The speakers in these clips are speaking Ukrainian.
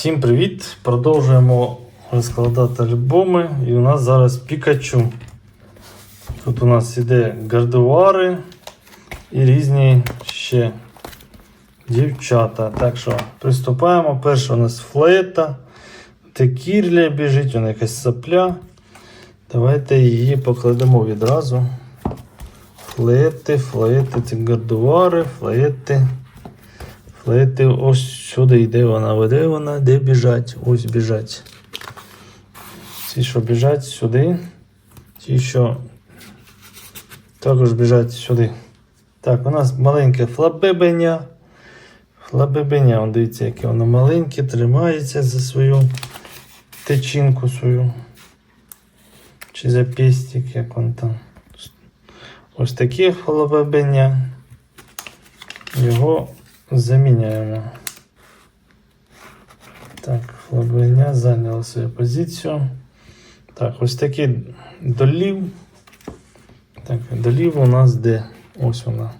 Всім привіт! Продовжуємо розкладати альбоми. І у нас зараз Пікачу. Тут у нас іде гардуари і різні ще дівчата. Так що приступаємо. Перше у нас флейта. Текірля біжить, вона якась сапля. Давайте її покладемо відразу. Флети, флети, це гардуари, флети. Флети ось сюди йде вона, де вона, де біжать, ось біжать. Ці, що біжать сюди, ті, що також біжать сюди. Так, у нас маленьке флабебеня. Флабебеня, он дивіться, яке воно маленьке, тримається за свою течінку свою. Чи за пестик, як он там. Ось таке флабебеня. Його заміняємо. Так, флабеня зайняла свою позицію. Так, ось такий долів. Так, долів у нас де? Ось вона.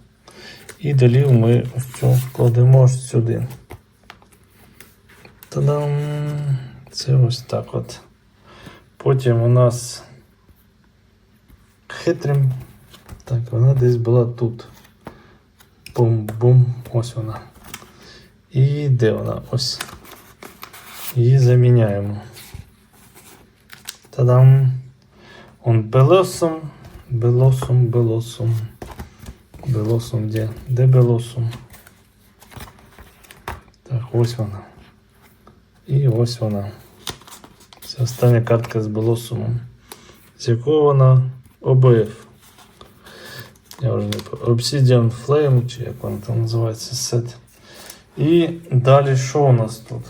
І долів ми цю кладемо сюди. Та-дам! Це ось так от. Потім у нас хитрим. Так, вона десь була тут. Бум-бум. Ось вона. І де вона? Ось. Її заміняємо. Та-дам! Он белосом, белосом, белосом. Белосом де? Де белосом? Так, ось вона. І ось вона. Це остання картка з белосумом. З якого вона ОБФ. Я вже не. Obsidian Flame, чи як він там називається сет. І далі що у нас тут?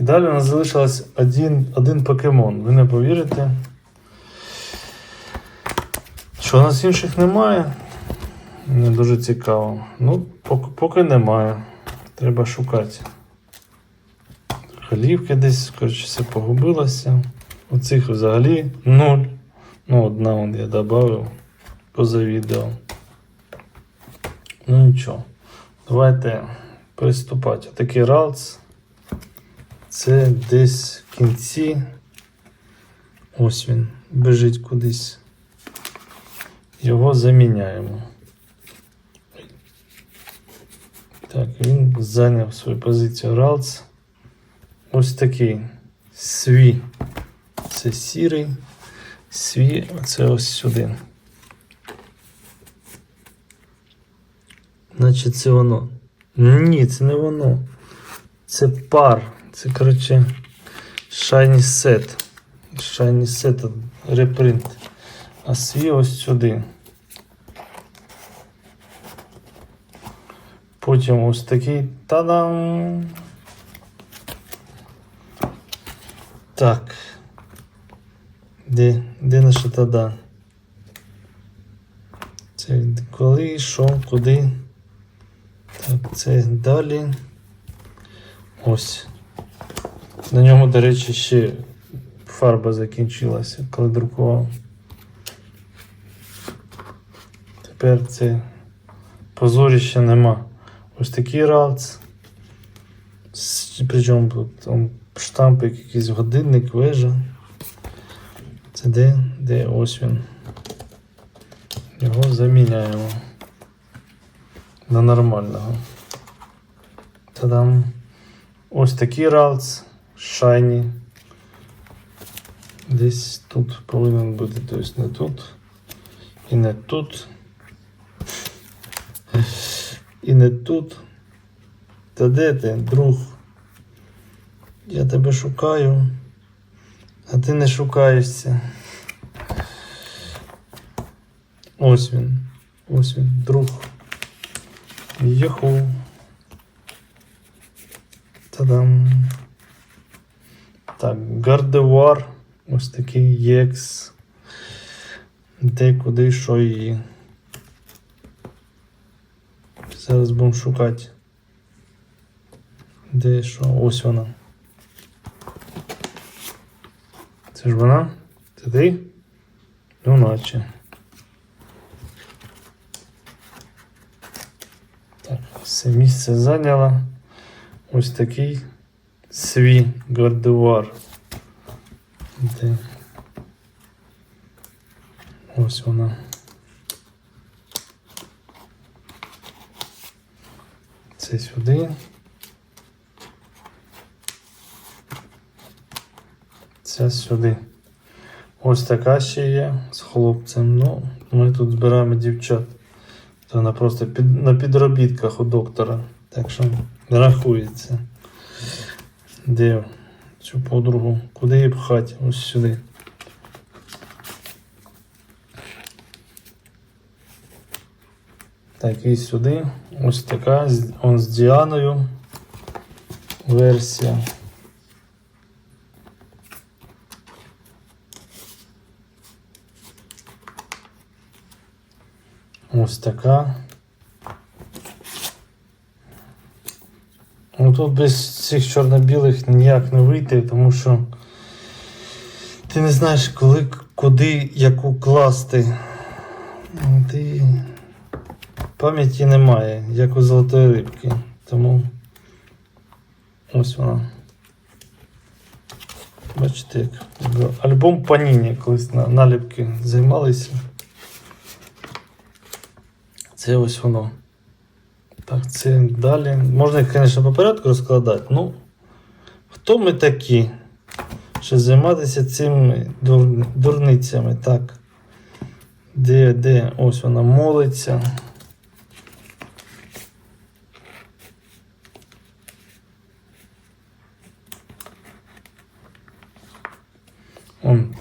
І далі у нас залишилось один, один покемон. Ви не повірите. Що у нас інших немає? Не дуже цікаво. Ну, поки, поки немає. Треба шукати. Халівки десь, коротше, все погубилося. Оцих взагалі нуль. Ну, одна вон я додав поза відео. Ну нічого. Давайте приступати. Такий ралц. Це десь в кінці. Ось він. Біжить кудись. Його заміняємо. Так, він зайняв свою позицію ралц. Ось такий свій. Це сірий. Свій, це ось сюди. Значить, це воно. Ні, це не воно. Це пар. Це, коротше, Shiny Set. Shiny Set репринт. А свій ось сюди. Потім ось такий. Та-дам! Так. Де, де наша тада? Це коли, що, куди? Так, це далі. Ось. На ньому, до речі, ще фарба закінчилася, коли друкував. Тепер це позоріща нема. Ось такий ралц. Причому тут там штампик, якийсь годинник, вежа. Це де? Ось він. Його заміняємо на нормального. Та-дам. Ось такий ралц, шайні. Десь тут повинен бути, тобто не тут. І не тут. І не тут. Та де ти, друг? Я тебе шукаю. А ти не шукаєшся. Ось він. Ось він, друг. Йоху. Та-дам. Так, гардевар. Ось такий єкс. Де, куди, що її. Зараз будемо шукати. Де що? Ось вона. Це ж вона? Це ти? Ну, наче. Все місце зайняла. ось такий свій гардевар. Де? Ось вона. Це сюди. Це сюди. Ось така ще є з хлопцем. Ну, ми тут збираємо дівчат. То вона просто під, на підробітках у доктора. Так що рахується. Де цю подругу? Куди її пхати? Ось сюди. Так, і сюди. Ось така. Он з Діаною. Версія. Ось така. Ну тут без цих чорно-білих ніяк не вийти, тому що ти не знаєш, коли, куди, яку класти. Ну, Ти... Пам'яті немає, як у золотої рибки. Тому ось вона. Бачите, як альбом Паніні, колись на наліпки займалися. Це ось воно. Так, це далі. Можна звісно, по порядку розкладати. Ну, хто ми такі? Що займатися цими дур... дурницями? Так. Де, де? Ось вона молиться. Он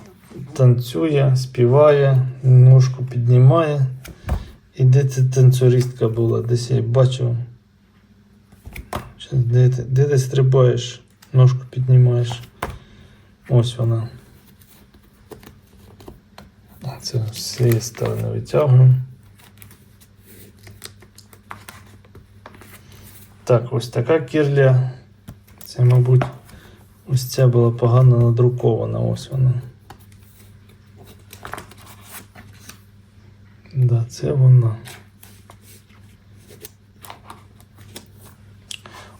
танцює, співає, ножку піднімає. І де ця танцюристка була? Десь я її бачив. Щас, Де ти, де ти стрибаєш? Ножку піднімаєш. Ось вона. Це з цієї сторони витягуємо. Так, ось така кірля. Це, мабуть, ось ця була погано надрукована. Ось вона. Да, це вона.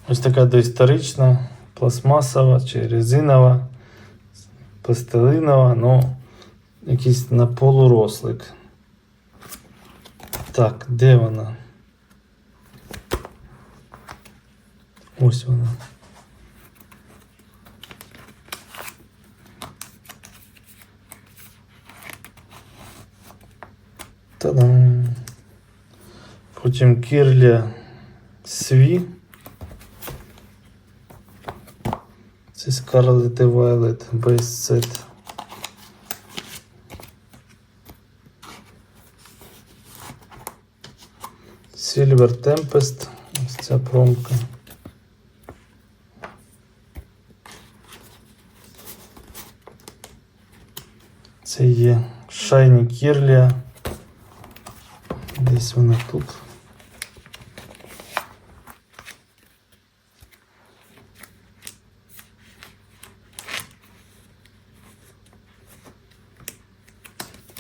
Ось така доісторична, пластмасова чи резинова, пластилинова, ну, якийсь наполурослик. Так, де вона? Ось вона. Та-дам. Потім кірля сві. Це Scarlet і Violet Base Set. Silver Tempest. Ось ця промка. Це є Shiny Kirlia. Десь вона тут.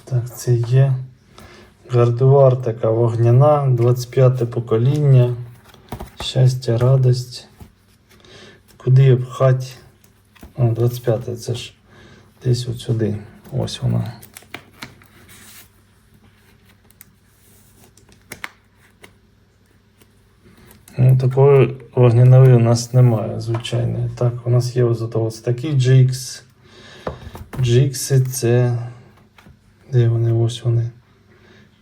Так, це є гардуар така вогняна, 25 те покоління. Щастя, радость. Куди пхати? О, 25 це ж десь от сюди. Ось вона. Ну, такої вогняної у нас немає, звичайно. Так, у нас є ось ось такі GX. GX це. Де вони? Ось вони.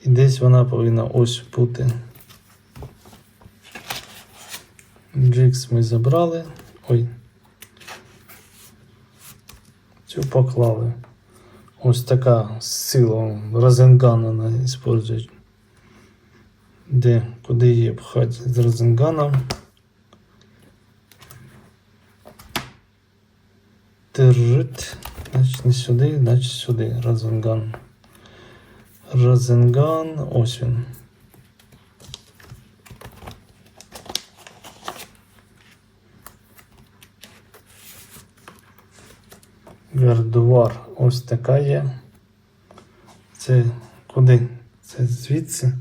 І десь вона повинна ось бути. GX ми забрали. Ой. Цю поклали. Ось така з силою Розенган вона. Де, куди її пхати з розенганом. Держить. Значить, не сюди, значить сюди. Розенган. Розенган. Ось він. Гардувар. Ось така є. Це куди? Це звідси.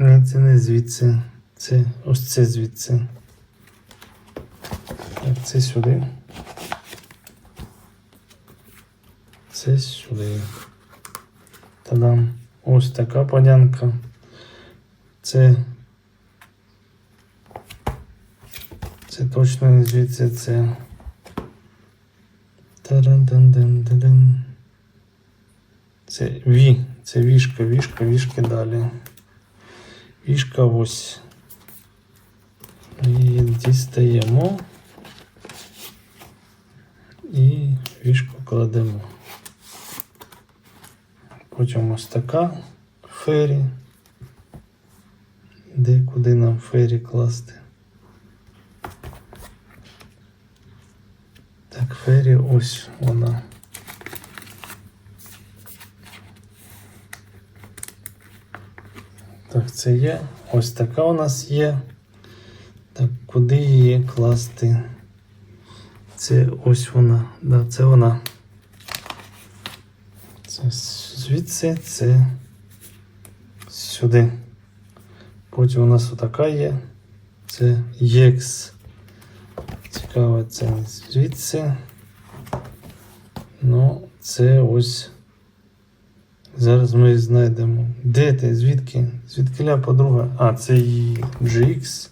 Ні, це не звідси. Це ось це звідси. Це сюди. Це сюди. Та-дам. Ось така подянка. Це. Це точно не звідси це. Це ві. Це вішка, вішка, вішки далі. Вішка ось. І дістаємо. І вішку кладемо. Потім ось така фері. Де куди нам фері класти? Так, фері ось вона. Так, це є. Ось така у нас є. Так, куди її класти? Це ось вона. Да, це вона. Це звідси, це сюди. Потім у нас отака є. Це ЄКС. Цікаво, це звідси. Ну, це ось. Зараз ми знайдемо. Де ти? Звідки? Звідкиля подруга? А, це її GX.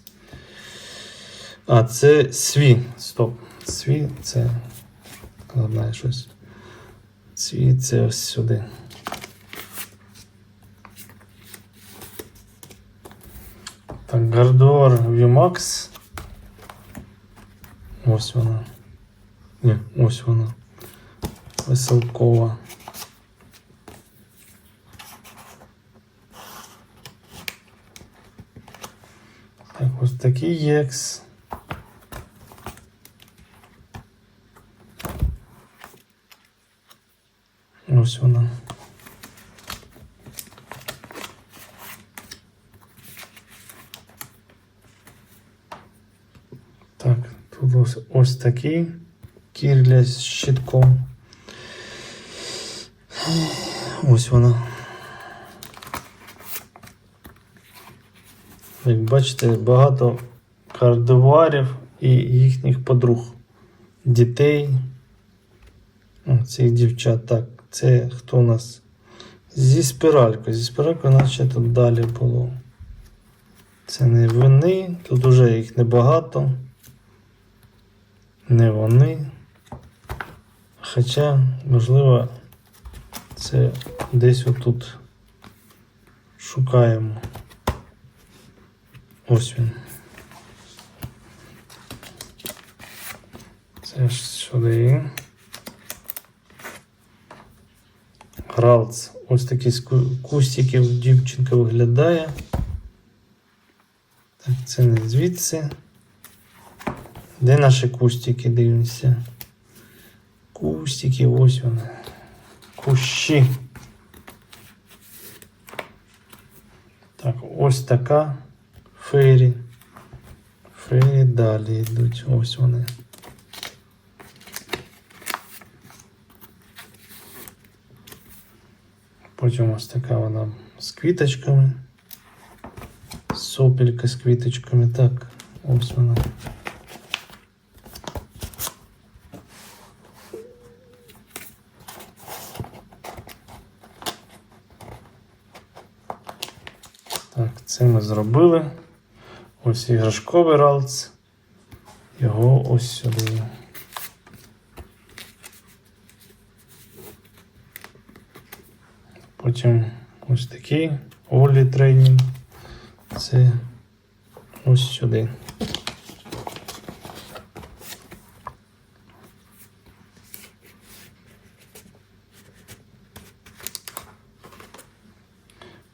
А, це сві. Стоп. Сві це. Головне щось. Сві це ось сюди. Так, Гардуар VMAX. Ось вона. Ні, ось вона. Веселкова. Так, ось такий ЄКС. Ось вона. Так, тут ось, ось такий кірля з щитком. Ось вона. Як бачите, багато кардиварів і їхніх подруг, дітей. Цих дівчат. Так, це хто у нас? Зі спіралькою. Зі спіралькою, наче тут далі було. Це не вони, тут уже їх небагато. Не вони. Хоча, можливо, це десь отут шукаємо. Ось він. Це ж сюди. Гралц. Ось такі з ку- кустиків дівчинка виглядає. Так, це не звідси. Де наші кустики дивимося? Кустики, ось вони. Кущі. Так, ось така фейрі. Фейрі далі йдуть. Ось вони. Потім ось така вона з квіточками. Сопелька з квіточками. Так, ось вона. Так, це ми зробили. Ось іграшковий ралц. Його ось сюди. Потім ось такий Олі тренінг. Це ось сюди.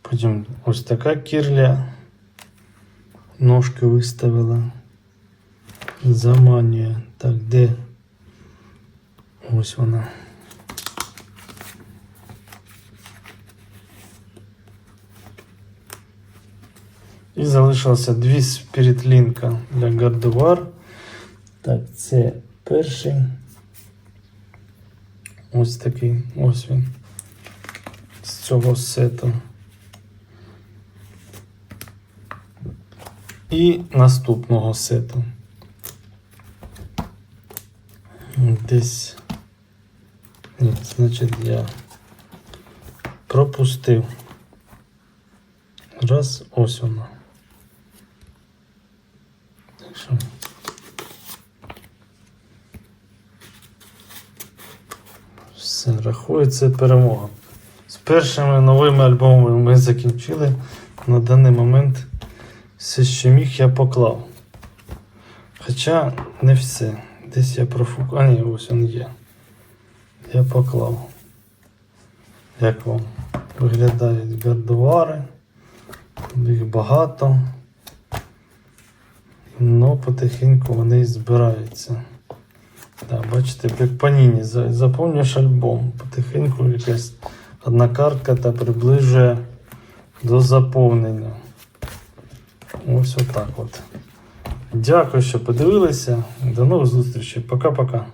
Потім ось така кірля. Ножки виставила. Заманює. Так, де? Ось вона. І залишилося дві спірітлінка для гардувар. Так, це перший. Ось такий, ось він. З цього сету. І наступного сету. десь. Ні, значить я пропустив. Раз, ось воно. Все, рахується перемога. З першими новими альбомами ми закінчили. На даний момент все, що міг, я поклав. Хоча не все. Десь я профук. А ні, ось він є. Я поклав. Як вам виглядають гардуари. Їх багато. Ну, потихеньку вони і збираються. Так, бачите, як паніні. Заповнюєш альбом. Потихеньку якась одна картка та приближує до заповнення. Ось отак от. Дякую, що подивилися. До нових зустрічей. Пока-пока.